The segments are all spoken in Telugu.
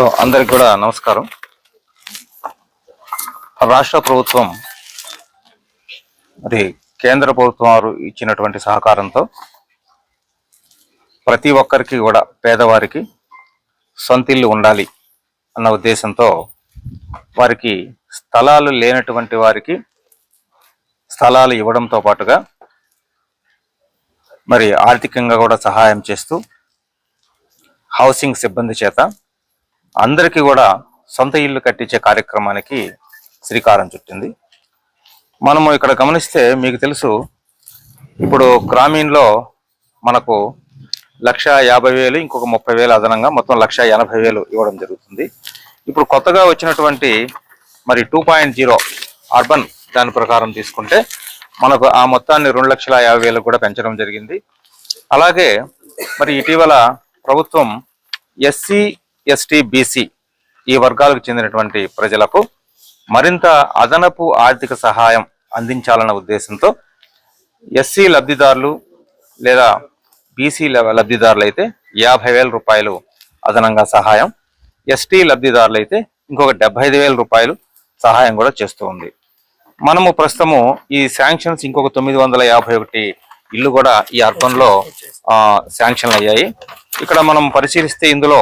సో అందరికి కూడా నమస్కారం. రాష్ట్ర ప్రభుత్వం మరి కేంద్ర ప్రభుత్వం వారు ఇచ్చినటువంటి సహకారంతో ప్రతి ఒక్కరికి కూడా పేదవారికి సొంత ఇల్లు ఉండాలి అన్న ఉద్దేశంతో వారికి స్థలాలు లేనటువంటి వారికి స్థలాలు ఇవ్వడంతో పాటుగా మరి ఆర్థికంగా కూడా సహాయం చేస్తూ హౌసింగ్ సిబ్బంది చేత అందరికీ కూడా సొంత ఇల్లు కట్టించే కార్యక్రమానికి శ్రీకారం చుట్టింది. మనము ఇక్కడ గమనిస్తే మీకు తెలుసు ఇప్పుడు గ్రామీణలో మనకు లక్ష యాభై వేలు ఇంకొక ముప్పై వేలు అదనంగా మొత్తం లక్ష ఎనభై వేలు ఇవ్వడం జరుగుతుంది. ఇప్పుడు కొత్తగా వచ్చినటువంటి మరి టూ పాయింట్ జీరో అర్బన్ దాని ప్రకారం తీసుకుంటే మనకు ఆ మొత్తాన్ని రెండు లక్షల యాభై వేలకు కూడా పెంచడం జరిగింది. అలాగే మరి ఇటీవల ప్రభుత్వం ఎస్సీ ఎస్టీ బీసీ ఈ వర్గాలకు చెందినటువంటి ప్రజలకు మరింత అదనపు ఆర్థిక సహాయం అందించాలన్న ఉద్దేశంతో ఎస్సీ లబ్ధిదారులు లేదా బీసీ లబ్ధిదారులు అయితే యాభై వేల రూపాయలు అదనంగా సహాయం ఎస్టీ లబ్ధిదారులు అయితే ఇంకొక డెబ్బై ఐదు వేల రూపాయలు సహాయం కూడా చేస్తూ ఉంది. మనము ప్రస్తుతము ఈ శాంక్షన్స్ ఇంకొక తొమ్మిది వందల యాభై ఒకటి ఇల్లు కూడా ఈ అర్బన్లో శాంక్షన్లు అయ్యాయి ఇక్కడ మనం పరిశీలిస్తే ఇందులో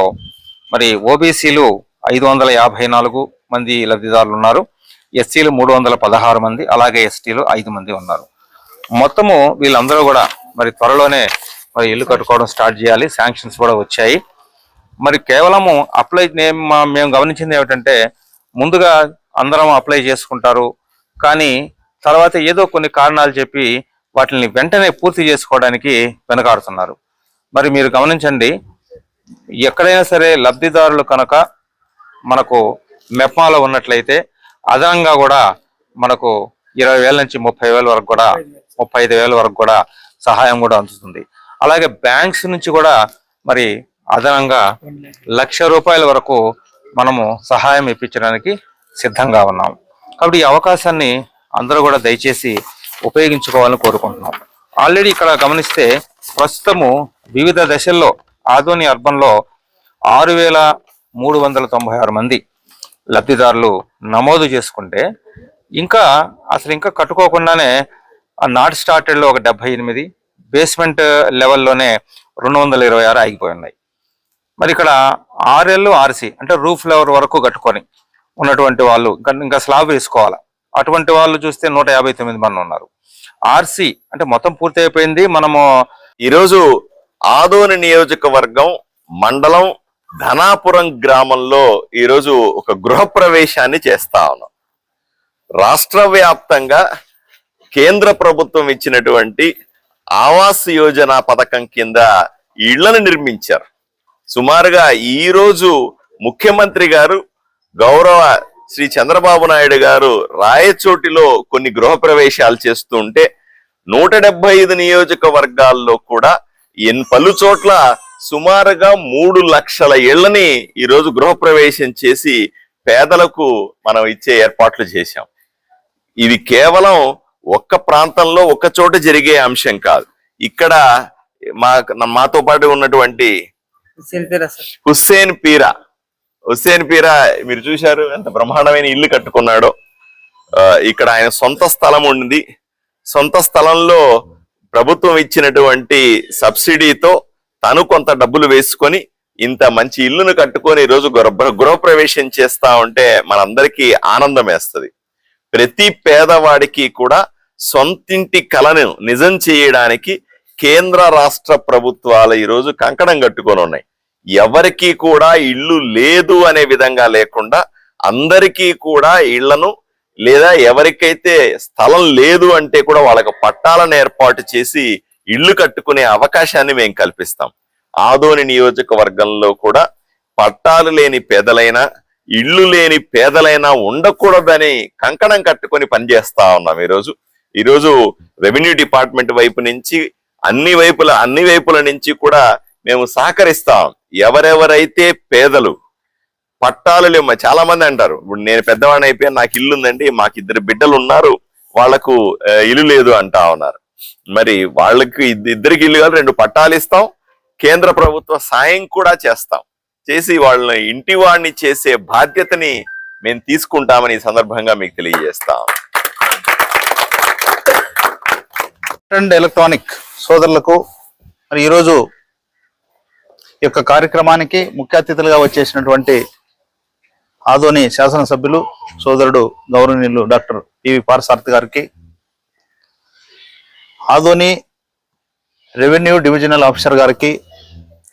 మరి ఓబీసీలు ఐదు వందల యాభై నాలుగు మంది లబ్ధిదారులు ఉన్నారు. ఎస్సీలు మూడు వందల పదహారు మంది అలాగే ఎస్టీలు ఐదు మంది ఉన్నారు. మొత్తము వీళ్ళందరూ కూడా మరి త్వరలోనే మరి ఇల్లు కట్టుకోవడం స్టార్ట్ చేయాలి. శాంక్షన్స్ కూడా వచ్చాయి. మరి కేవలము అప్లై మేము మేము గమనించింది ఏమిటంటే ముందుగా అందరం అప్లై చేసుకుంటారు. కానీ తర్వాత ఏదో కొన్ని కారణాలు చెప్పి వాటిని వెంటనే పూర్తి చేసుకోవడానికి వెనకాడుతున్నారు. మరి మీరు గమనించండి ఎక్కడైనా సరే లబ్ధిదారులు కనుక మనకు మెప్మాలో ఉన్నట్లయితే అదనంగా కూడా మనకు ఇరవై వేల నుంచి ముప్పై వేల వరకు కూడా ముప్పై ఐదు వేల వరకు కూడా సహాయం కూడా అందుతుంది. అలాగే బ్యాంక్స్ నుంచి కూడా మరి అదనంగా లక్ష రూపాయల వరకు మనము సహాయం ఇప్పించడానికి సిద్ధంగా ఉన్నాం. కాబట్టి ఈ అవకాశాన్ని అందరూ కూడా దయచేసి ఉపయోగించుకోవాలని కోరుకుంటున్నాం. ఆల్రెడీ ఇక్కడ గమనిస్తే ప్రస్తుతము వివిధ దశల్లో ఆదోని అర్బన్లో ఆరు వేల మూడు వందల తొంభై ఆరు మంది లబ్ధిదారులు నమోదు చేసుకుంటే ఇంకా అసలు ఇంకా కట్టుకోకుండానే నాట్ స్టార్టెడ్లో ఒక డెబ్బై ఎనిమిది బేస్మెంట్ లెవెల్లోనే రెండు వందల ఇరవై ఆరు ఆగిపోయి ఉన్నాయి. మరి ఇక్కడ ఆర్ఎల్ ఆర్సి అంటే రూఫ్ లెవెల్ వరకు కట్టుకొని ఉన్నటువంటి వాళ్ళు ఇంకా స్లాబ్ వేసుకోవాలి? అటువంటి వాళ్ళు చూస్తే నూట యాభై తొమ్మిది మంది ఉన్నారు. ఆర్సి అంటే మొత్తం పూర్తి అయిపోయింది మనము ఈరోజు ఆదోని నియోజకవర్గం మండలం ధనాపురం గ్రామంలో ఈరోజు ఒక గృహప్రవేశాన్ని చేస్తా ఉన్నాం. రాష్ట్ర వ్యాప్తంగా కేంద్ర ప్రభుత్వం ఇచ్చినటువంటి ఆవాస్ యోజన పథకం కింద ఇళ్ళను నిర్మించారు. సుమారుగా ఈ రోజు ముఖ్యమంత్రి గారు గౌరవ శ్రీ చంద్రబాబు నాయుడు గారు రాయచోటిలో కొన్ని గృహప్రవేశాలు చేస్తూ ఉంటే నూట డెబ్బై ఐదు నియోజకవర్గాల్లో కూడా ఎన్ పలు చోట్ల సుమారుగా మూడు లక్షల ఇళ్ళని ఈరోజు గృహప్రవేశం చేసి పేదలకు మనం ఇచ్చే ఏర్పాట్లు చేశాం. ఇది కేవలం ఒక్క ప్రాంతంలో ఒక్క చోట జరిగే అంశం కాదు. ఇక్కడ మా మాతో పాటు ఉన్నటువంటి హుస్సేన్ పీరా హుస్సేన్ పీరా. మీరు చూశారు ఎంత బ్రహ్మాండమైన ఇల్లు కట్టుకున్నాడో. ఇక్కడ ఆయన సొంత స్థలం ఉంది సొంత స్థలంలో ప్రభుత్వం ఇచ్చినటువంటి సబ్సిడీతో తను కొంత డబ్బులు వేసుకొని ఇంత మంచి ఇల్లును కట్టుకొని ఈ రోజు గృహ గృహప్రవేశం చేస్తా ఉంటే మనందరికీ ఆనందం వేస్తుంది. ప్రతి పేదవాడికి కూడా సొంతింటి కలను నిజం చేయడానికి కేంద్ర రాష్ట్ర ప్రభుత్వాలు ఈరోజు కంకణం కట్టుకొని ఉన్నాయి. ఎవరికీ కూడా ఇల్లు లేదు అనే విధంగా లేకుండా అందరికీ కూడా ఇళ్ళను లేదా ఎవరికైతే స్థలం లేదు అంటే కూడా వాళ్ళకి పట్టాలను ఏర్పాటు చేసి ఇల్లు కట్టుకునే అవకాశాన్ని మేము కల్పిస్తాం. ఆదోని నియోజకవర్గంలో కూడా పట్టాలు లేని పేదలైనా ఇల్లు లేని పేదలైనా ఉండకూడదని కంకణం కట్టుకొని పనిచేస్తా ఉన్నాం ఈరోజు. ఈరోజు రెవెన్యూ డిపార్ట్మెంట్ వైపు నుంచి అన్ని వైపుల అన్ని వైపుల నుంచి కూడా మేము సహకరిస్తాం. ఎవరెవరైతే పేదలు పట్టాలు లేవు. చాలా మంది అంటారు ఇప్పుడు నేను పెద్దవాడిని అయిపోయాను నాకు ఇల్లు ఉందండి మాకు ఇద్దరు బిడ్డలు ఉన్నారు వాళ్ళకు ఇల్లు లేదు అంటా ఉన్నారు. మరి వాళ్ళకి ఇద్దరికి ఇల్లు కాదు రెండు పట్టాలు ఇస్తాం. కేంద్ర ప్రభుత్వ సాయం కూడా చేస్తాం. చేసి వాళ్ళని ఇంటి వాడిని చేసే బాధ్యతని మేము తీసుకుంటామని ఈ సందర్భంగా మీకు తెలియజేస్తాం అండ్ ఎలక్ట్రానిక్ సోదరులకు మరి ఈరోజు ఈ యొక్క కార్యక్రమానికి ముఖ్య అతిథులుగా వచ్చేసినటువంటి ఆదోని శాసనసభ్యులు సోదరుడు గౌరవనీయులు డాక్టర్ పివి పారసార్థి గారికి ఆదోని రెవెన్యూ డివిజనల్ ఆఫీసర్ గారికి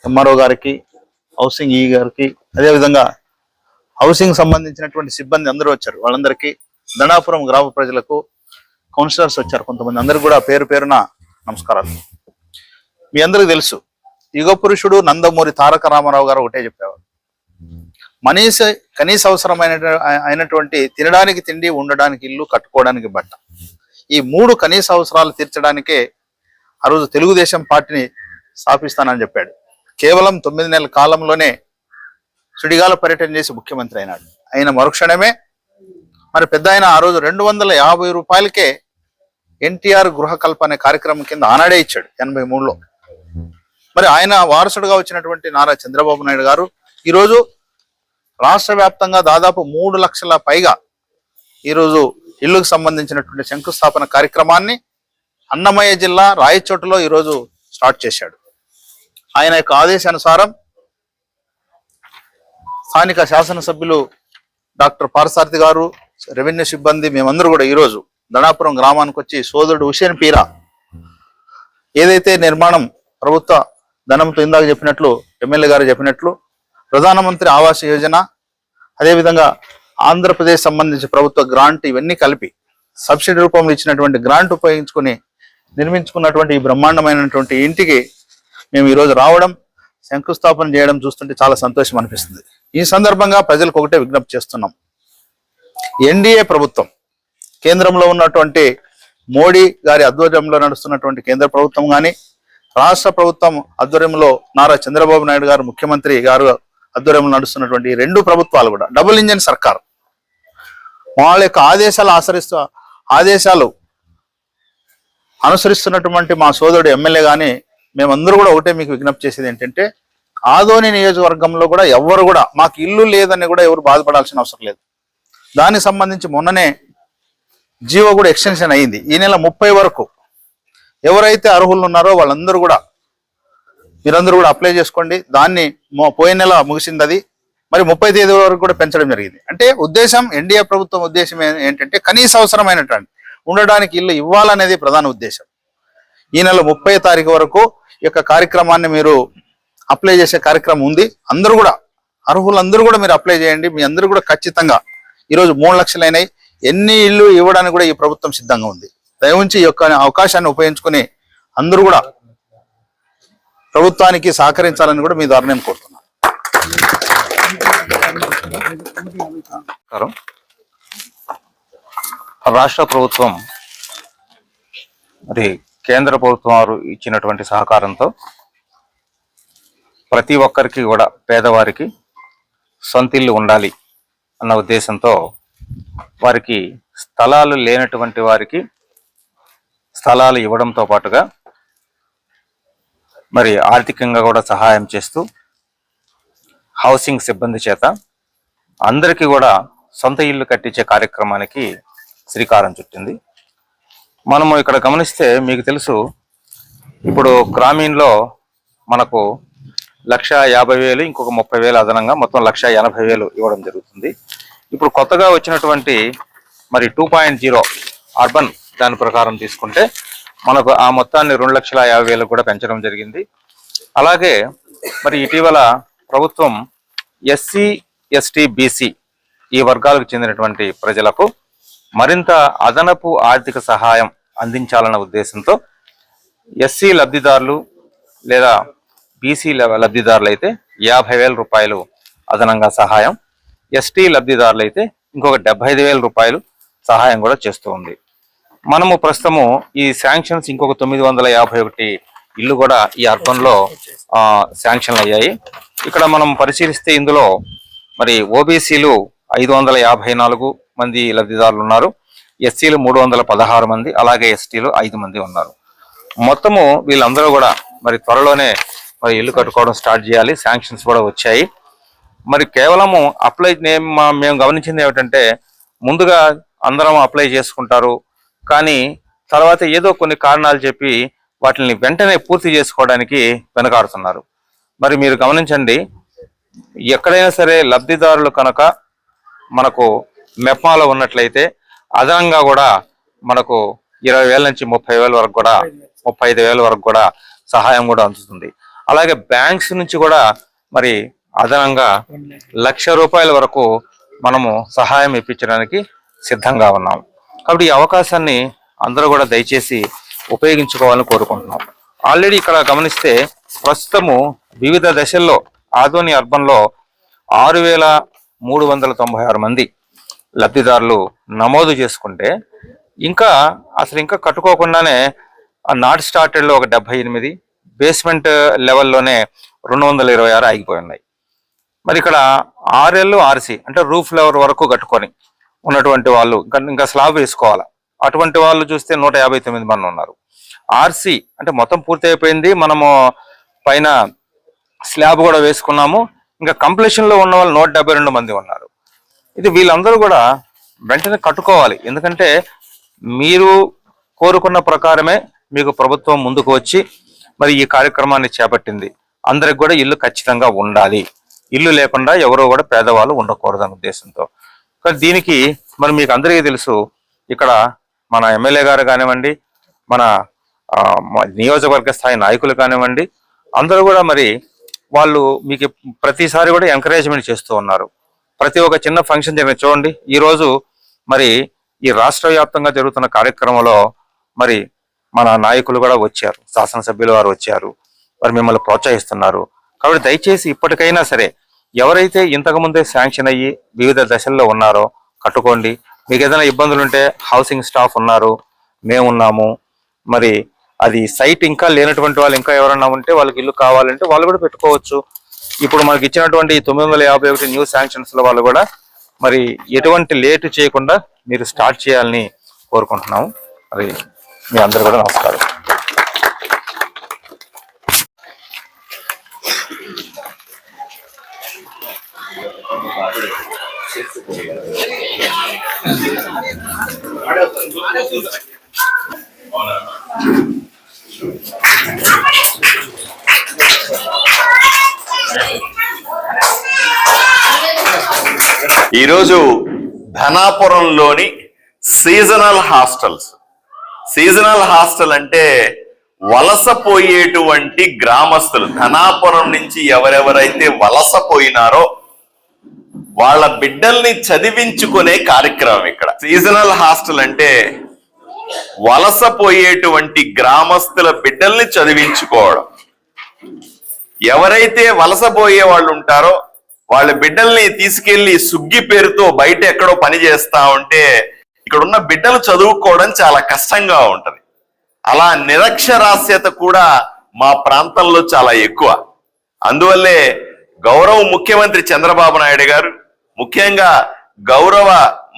ఎంఆర్ఓ గారికి హౌసింగ్ ఈ గారికి అదేవిధంగా హౌసింగ్ సంబంధించినటువంటి సిబ్బంది అందరూ వచ్చారు. వాళ్ళందరికీ దండాపురం గ్రామ ప్రజలకు కౌన్సిలర్స్ వచ్చారు కొంతమంది. అందరికి కూడా పేరు పేరున నమస్కారాలు. మీ అందరికి తెలుసు యుగ పురుషుడు నందమూరి తారక రామారావు గారు ఒకటే చెప్పేవారు. మనీస కనీస అవసరమైన అయినటువంటి తినడానికి తిండి ఉండడానికి ఇల్లు కట్టుకోవడానికి బట్ట. ఈ మూడు కనీస అవసరాలు తీర్చడానికే ఆ రోజు తెలుగుదేశం పార్టీని స్థాపిస్తానని చెప్పాడు. కేవలం తొమ్మిది నెలల కాలంలోనే సుడిగాల పర్యటన చేసి ముఖ్యమంత్రి అయినాడు. ఆయన మరుక్షణమే మరి పెద్ద ఆయన ఆ రోజు రెండు వందల యాభై రూపాయలకే ఎన్టీఆర్ గృహ కల్పన అనే కార్యక్రమం కింద ఆనాడే ఇచ్చాడు ఎనభై మూడులో. మరి ఆయన వారసుడుగా వచ్చినటువంటి నారా చంద్రబాబు నాయుడు గారు ఈరోజు రాష్ట్ర వ్యాప్తంగా దాదాపు మూడు లక్షల పైగా ఈరోజు ఇల్లుకు సంబంధించినటువంటి శంకుస్థాపన కార్యక్రమాన్ని అన్నమయ్య జిల్లా రాయచోటలో ఈరోజు స్టార్ట్ చేశాడు. ఆయన యొక్క ఆదేశానుసారం స్థానిక శాసనసభ్యులు డాక్టర్ పారసారథి గారు రెవెన్యూ సిబ్బంది మేమందరూ కూడా ఈరోజు ధనాపురం గ్రామానికి వచ్చి సోదరుడు హుషేన్ పీరా ఏదైతే నిర్మాణం ప్రభుత్వ ధనంతో ఇందాక చెప్పినట్లు ఎమ్మెల్యే గారు చెప్పినట్లు ప్రధానమంత్రి ఆవాస్ యోజన అదేవిధంగా ఆంధ్రప్రదేశ్ సంబంధించి ప్రభుత్వ గ్రాంట్ ఇవన్నీ కలిపి సబ్సిడీ రూపంలో ఇచ్చినటువంటి గ్రాంట్ ఉపయోగించుకుని నిర్మించుకున్నటువంటి ఈ బ్రహ్మాండమైనటువంటి ఇంటికి మేము ఈరోజు రావడం శంకుస్థాపన చేయడం చూస్తుంటే చాలా సంతోషం అనిపిస్తుంది. ఈ సందర్భంగా ప్రజలకు ఒకటే విజ్ఞప్తి చేస్తున్నాం. ఎన్డీఏ ప్రభుత్వం కేంద్రంలో ఉన్నటువంటి మోడీ గారి ఆధ్వర్యంలో నడుస్తున్నటువంటి కేంద్ర ప్రభుత్వం కానీ రాష్ట్ర ప్రభుత్వం ఆధ్వర్యంలో నారా చంద్రబాబు నాయుడు గారు ముఖ్యమంత్రి గారు ఆధ్వర్యంలో నడుస్తున్నటువంటి రెండు ప్రభుత్వాలు కూడా డబుల్ ఇంజన్ సర్కార్. వాళ్ళ యొక్క ఆదేశాలు ఆచరిస్తూ ఆదేశాలు అనుసరిస్తున్నటువంటి మా సోదరుడు ఎమ్మెల్యే కానీ మేమందరూ కూడా ఒకటే మీకు విజ్ఞప్తి చేసేది ఏంటంటే ఆదోని నియోజకవర్గంలో కూడా ఎవరు కూడా మాకు ఇల్లు లేదని కూడా ఎవరు బాధపడాల్సిన అవసరం లేదు. దానికి సంబంధించి మొన్ననే జీవో కూడా ఎక్స్టెన్షన్ అయ్యింది ఈ నెల ముప్పై వరకు ఎవరైతే అర్హులు ఉన్నారో వాళ్ళందరూ కూడా మీరందరూ కూడా అప్లై చేసుకోండి. దాన్ని పోయిన నెల ముగిసింది అది మరి ముప్పై తేదీ వరకు కూడా పెంచడం జరిగింది. అంటే ఉద్దేశం ఎన్డీఏ ప్రభుత్వం ఉద్దేశం ఏంటంటే కనీస అవసరమైనటువంటి ఉండడానికి ఇల్లు ఇవ్వాలనేది ప్రధాన ఉద్దేశం. ఈ నెల ముప్పై తారీఖు వరకు ఈ యొక్క కార్యక్రమాన్ని మీరు అప్లై చేసే కార్యక్రమం ఉంది. అందరూ కూడా అర్హులందరూ కూడా మీరు అప్లై చేయండి. మీ అందరూ కూడా ఖచ్చితంగా ఈరోజు మూడు లక్షలైనాయి. ఎన్ని ఇల్లు ఇవ్వడానికి కూడా ఈ ప్రభుత్వం సిద్ధంగా ఉంది. దయవుంచి ఈ యొక్క అవకాశాన్ని ఉపయోగించుకుని అందరూ కూడా ప్రభుత్వానికి సహకరించాలని కూడా మీ ద్వారా నేను కోరుతున్నాను. రాష్ట్ర ప్రభుత్వం మరి కేంద్ర ప్రభుత్వం వారు ఇచ్చినటువంటి సహకారంతో ప్రతి ఒక్కరికి కూడా పేదవారికి సొంత ఇల్లు ఉండాలి అన్న ఉద్దేశంతో వారికి స్థలాలు లేనటువంటి వారికి స్థలాలు ఇవ్వడంతో పాటుగా మరి ఆర్థికంగా కూడా సహాయం చేస్తూ హౌసింగ్ సిబ్బంది చేత అందరికీ కూడా సొంత ఇల్లు కట్టించే కార్యక్రమానికి శ్రీకారం చుట్టింది. మనము ఇక్కడ గమనిస్తే మీకు తెలుసు ఇప్పుడు గ్రామీణలో మనకు లక్ష యాభై వేలు ఇంకొక ముప్పై వేలు అదనంగా మొత్తం లక్ష ఎనభై వేలు ఇవ్వడం జరుగుతుంది. ఇప్పుడు కొత్తగా వచ్చినటువంటి మరి టూ పాయింట్ జీరో అర్బన్ దాని ప్రకారం తీసుకుంటే మనకు ఆ మొత్తాన్ని రెండు లక్షల యాభై వేలు కూడా పెంచడం జరిగింది. అలాగే మరి ఇటీవల ప్రభుత్వం ఎస్సీ ఎస్టీ బీసీ ఈ వర్గాలకు చెందినటువంటి ప్రజలకు మరింత అదనపు ఆర్థిక సహాయం అందించాలన్న ఉద్దేశంతో ఎస్సీ లబ్ధిదారులు లేదా బీసీ లబ్ధిదారులు అయితే యాభై వేల రూపాయలు అదనంగా సహాయం ఎస్టీ లబ్ధిదారులు అయితే ఇంకొక డెబ్బై ఐదు వేల రూపాయలు సహాయం కూడా చేస్తూ ఉంది. మనము ప్రస్తుతము ఈ శాంక్షన్స్ ఇంకొక తొమ్మిది వందల యాభై ఒకటి ఇల్లు కూడా ఈ అర్బన్లో శాంక్షన్లు అయ్యాయి. ఇక్కడ మనం పరిశీలిస్తే ఇందులో మరి ఓబీసీలు ఐదు వందల యాభై నాలుగు మంది లబ్ధిదారులు ఉన్నారు. ఎస్సీలు మూడు వందల పదహారు మంది అలాగే ఎస్టీలు ఐదు మంది ఉన్నారు. మొత్తము వీళ్ళందరూ కూడా మరి త్వరలోనే మరి ఇల్లు కట్టుకోవడం స్టార్ట్ చేయాలి. శాంక్షన్స్ కూడా వచ్చాయి. మరి కేవలము అప్లై మేము గమనించింది ఏమిటంటే ముందుగా అందరం అప్లై చేసుకుంటారు. కానీ తర్వాత ఏదో కొన్ని కారణాలు చెప్పి వాటిని వెంటనే పూర్తి చేసుకోవడానికి వెనకాడుతున్నారు. మరి మీరు గమనించండి ఎక్కడైనా సరే లబ్ధిదారులు కనుక మనకు మెప్మాలో ఉన్నట్లయితే అదనంగా కూడా మనకు ఇరవై వేల నుంచి ముప్పై వేల వరకు కూడా ముప్పై ఐదు వేల వరకు కూడా సహాయం కూడా అందుతుంది. అలాగే బ్యాంక్స్ నుంచి కూడా మరి అదనంగా లక్ష రూపాయల వరకు మనము సహాయం ఇప్పించడానికి సిద్ధంగా ఉన్నాం కాబట్టి ఈ అవకాశాన్ని అందరూ కూడా దయచేసి ఉపయోగించుకోవాలని కోరుకుంటున్నాం. ఆల్రెడీ ఇక్కడ గమనిస్తే ప్రస్తుతము వివిధ దశల్లో ఆధోని అర్బన్లో ఆరు వేల మూడు వందల తొంభై ఆరు మంది లబ్ధిదారులు నమోదు చేసుకుంటే ఇంకా అసలు ఇంకా కట్టుకోకుండానే నాట్ స్టార్టెడ్లో ఒక డెబ్బై ఎనిమిది బేస్మెంట్ లెవెల్లోనే రెండు వందల ఇరవై ఆరు ఆగిపోయి ఉన్నాయి. మరి ఇక్కడ ఆర్ఎల్ ఆర్సి అంటే రూఫ్ లెవెల్ వరకు కట్టుకొని ఉన్నటువంటి వాళ్ళు ఇంకా స్లాబ్ వేసుకోవాలి? అటువంటి వాళ్ళు చూస్తే నూట యాభై తొమ్మిది మంది ఉన్నారు. ఆర్సి అంటే మొత్తం పూర్తి అయిపోయింది మనము పైన స్లాబ్ కూడా వేసుకున్నాము. ఇంకా కంప్లీషన్లో ఉన్న వాళ్ళు నూట డెబ్బై రెండు మంది ఉన్నారు. ఇది వీళ్ళందరూ కూడా వెంటనే కట్టుకోవాలి. ఎందుకంటే మీరు కోరుకున్న ప్రకారమే మీకు ప్రభుత్వం ముందుకు వచ్చి మరి ఈ కార్యక్రమాన్ని చేపట్టింది. అందరికి కూడా ఇల్లు ఖచ్చితంగా ఉండాలి. ఇల్లు లేకుండా ఎవరో కూడా పేదవాళ్ళు ఉండకూడదు అనే ఉద్దేశంతో. కానీ దీనికి మరి మీకు అందరికీ తెలుసు ఇక్కడ మన ఎమ్మెల్యే గారు కానివ్వండి మన నియోజకవర్గ స్థాయి నాయకులు కానివ్వండి అందరూ కూడా మరి వాళ్ళు మీకు ప్రతిసారి కూడా ఎంకరేజ్మెంట్ చేస్తూ ఉన్నారు. ప్రతి ఒక్క చిన్న ఫంక్షన్ జరిగిన చూడండి ఈ రోజు మరి ఈ రాష్ట్ర వ్యాప్తంగా జరుగుతున్న కార్యక్రమంలో మరి మన నాయకులు కూడా వచ్చారు శాసనసభ్యులు వారు వచ్చారు మరి మిమ్మల్ని ప్రోత్సహిస్తున్నారు. కాబట్టి దయచేసి ఇప్పటికైనా సరే ఎవరైతే ఇంతకుముందే శాంక్షన్ అయ్యి వివిధ దశల్లో ఉన్నారో కట్టుకోండి. మీకు ఏదైనా ఇబ్బందులు ఉంటే హౌసింగ్ స్టాఫ్ ఉన్నారు మేమున్నాము. మరి అది సైట్ ఇంకా లేనటువంటి వాళ్ళు ఇంకా ఎవరన్నా ఉంటే వాళ్ళకి ఇల్లు కావాలంటే వాళ్ళు కూడా పెట్టుకోవచ్చు. ఇప్పుడు మనకి ఇచ్చినటువంటి తొమ్మిది వందల యాభై ఒకటి న్యూ శాంక్షన్స్లో వాళ్ళు కూడా మరి ఎటువంటి లేటు చేయకుండా మీరు స్టార్ట్ చేయాలని కోరుకుంటున్నాము. మరి మీ అందరు కూడా నమస్కారం. ఈరోజు ధనాపురంలోని సీజనల్ హాస్టల్స్. సీజనల్ హాస్టల్ అంటే వలసపోయేటువంటి గ్రామస్తులు. ధనాపురం నుంచి ఎవరెవరైతే వలసపోయినారో వాళ్ళ బిడ్డల్ని చదివించుకునే కార్యక్రమం ఇక్కడ. సీజనల్ హాస్టల్ అంటే వలసపోయేటువంటి గ్రామస్తుల బిడ్డల్ని చదివించుకోవడం. ఎవరైతే వలసపోయే వాళ్ళు ఉంటారో వాళ్ళ బిడ్డల్ని తీసుకెళ్ళి సుగ్గి పేరుతో బయట ఎక్కడో పని చేస్తా ఉంటే ఇక్కడ ఉన్న బిడ్డలు చదువుకోవడం చాలా కష్టంగా ఉంటది. అలా నిరక్షరాస్యత కూడా మా ప్రాంతంలో చాలా ఎక్కువ. అందువల్లే గౌరవ ముఖ్యమంత్రి చంద్రబాబు నాయుడు గారు ముఖ్యంగా గౌరవ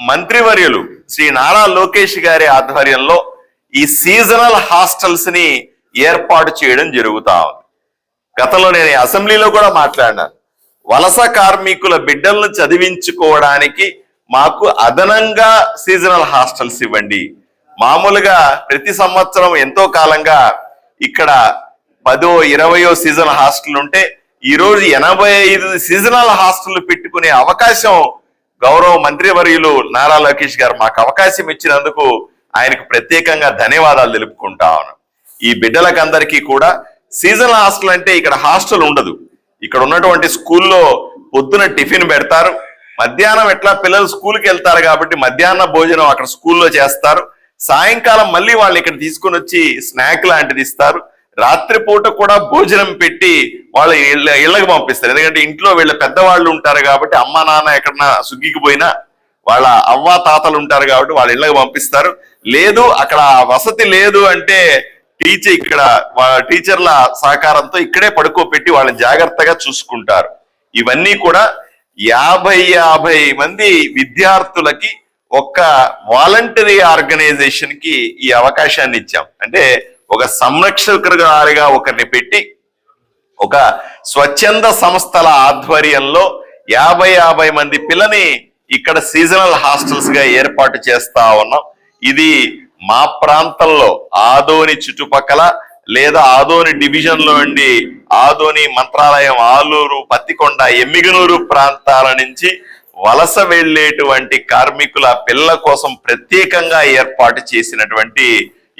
మంత్రివర్యులు శ్రీ నారా లోకేష్ గారి ఆధ్వర్యంలో ఈ సీజనల్ హాస్టల్స్ని ఏర్పాటు చేయడం జరుగుతా ఉంది. గతంలో నేను అసెంబ్లీలో కూడా మాట్లాడినాను వలస కార్మికుల బిడ్డలను చదివించుకోవడానికి మాకు అదనంగా సీజనల్ హాస్టల్స్ ఇవ్వండి. మామూలుగా ప్రతి సంవత్సరం ఎంతో కాలంగా ఇక్కడ పదో ఇరవయో సీజనల్ హాస్టల్ ఉంటే ఈరోజు ఎనభై ఐదు సీజనల్ హాస్టల్ పెట్టుకునే అవకాశం గౌరవ మంత్రివర్యులు నారా లోకేష్ గారు మాకు అవకాశం ఇచ్చినందుకు ఆయనకు ప్రత్యేకంగా ధన్యవాదాలు తెలుపుకుంటా ఈ బిడ్డలకందరికీ కూడా సీజనల్ హాస్టల్ అంటే ఇక్కడ హాస్టల్ ఉండదు. ఇక్కడ ఉన్నటువంటి స్కూల్లో పొద్దున టిఫిన్ పెడతారు. మధ్యాహ్నం ఎట్లా పిల్లలు స్కూల్కి వెళ్తారు కాబట్టి మధ్యాహ్న భోజనం అక్కడ స్కూల్లో చేస్తారు. సాయంకాలం మళ్ళీ వాళ్ళు ఇక్కడ తీసుకొని వచ్చి స్నాక్ లాంటిది ఇస్తారు. రాత్రిపూట కూడా భోజనం పెట్టి వాళ్ళ ఇళ్ళ ఇళ్ళకి పంపిస్తారు. ఎందుకంటే ఇంట్లో వీళ్ళ పెద్దవాళ్ళు ఉంటారు కాబట్టి అమ్మ నాన్న ఎక్కడన్నా సుగ్గికి పోయినా వాళ్ళ అవ్వ తాతలు ఉంటారు కాబట్టి వాళ్ళ ఇళ్ళకి పంపిస్తారు. లేదు అక్కడ వసతి లేదు అంటే టీచర్ ఇక్కడ టీచర్ల సహకారంతో ఇక్కడే పడుకోపెట్టి వాళ్ళని జాగ్రత్తగా చూసుకుంటారు. ఇవన్నీ కూడా యాభై యాభై మంది విద్యార్థులకి ఒక వాలంటరీ ఆర్గనైజేషన్కి ఈ అవకాశాన్ని ఇచ్చాం. అంటే ఒక సంరక్షకులుగా ఒకరిని పెట్టి ఒక స్వచ్ఛంద సంస్థల ఆధ్వర్యంలో యాభై యాభై మంది పిల్లని ఇక్కడ సీజనల్ హాస్టల్స్గా ఏర్పాటు చేస్తా ఉన్నాం. ఇది మా ప్రాంతంలో ఆదోని చుట్టుపక్కల లేదా ఆదోని డివిజన్లో ఉండి ఆదోని మంత్రాలయం ఆలూరు పత్తికొండ ఎమ్మిగనూరు ప్రాంతాల నుంచి వలస వెళ్ళేటువంటి కార్మికుల పిల్లల కోసం ప్రత్యేకంగా ఏర్పాటు చేసినటువంటి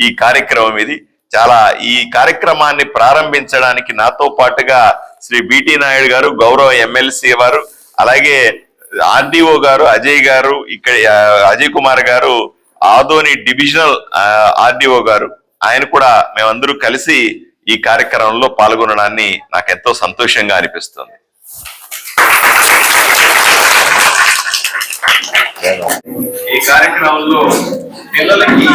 ఈ కార్యక్రమం ఇది. చాలా ఈ కార్యక్రమాన్ని ప్రారంభించడానికి నాతో పాటుగా శ్రీ బిటి నాయుడు గారు గౌరవ ఎమ్మెల్సీ వారు అలాగే ఆర్డీఓ గారు అజయ్ గారు ఇక్కడ అజయ్ కుమార్ గారు ఆదోని డివిజనల్ ఆర్డీఓ గారు ఆయన కూడా మేమందరూ కలిసి ఈ కార్యక్రమంలో పాల్గొనడాన్ని నాకు ఎంతో సంతోషంగా అనిపిస్తుంది. ఈ కార్యక్రమంలో పిల్లలకి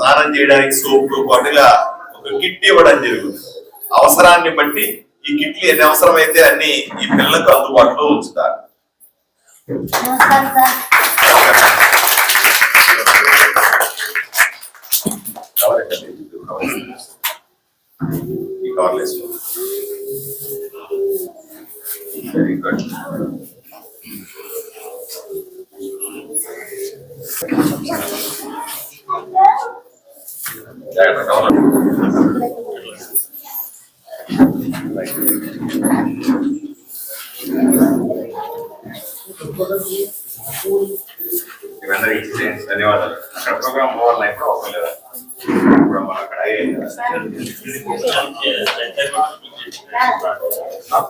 స్నానం చేయడానికి సోప్ పాటుగా ఒక కిట్ ఇవ్వడం జరుగుతుంది అవసరాన్ని బట్టి ఈ కిట్లు ఎన్ని అవసరమైతే అన్ని ఈ పిల్లలకు అందుబాటులో ఉంచుతారు. ఈ. వెరీ గుడ్ జాగ్రత్త కవర్ ఇవన్నీ ఇచ్చేయండి ధన్యవాదాలు. అక్కడ ప్రోగ్రామ్ పోవాలి ఇప్పుడు అవసరం అక్కడ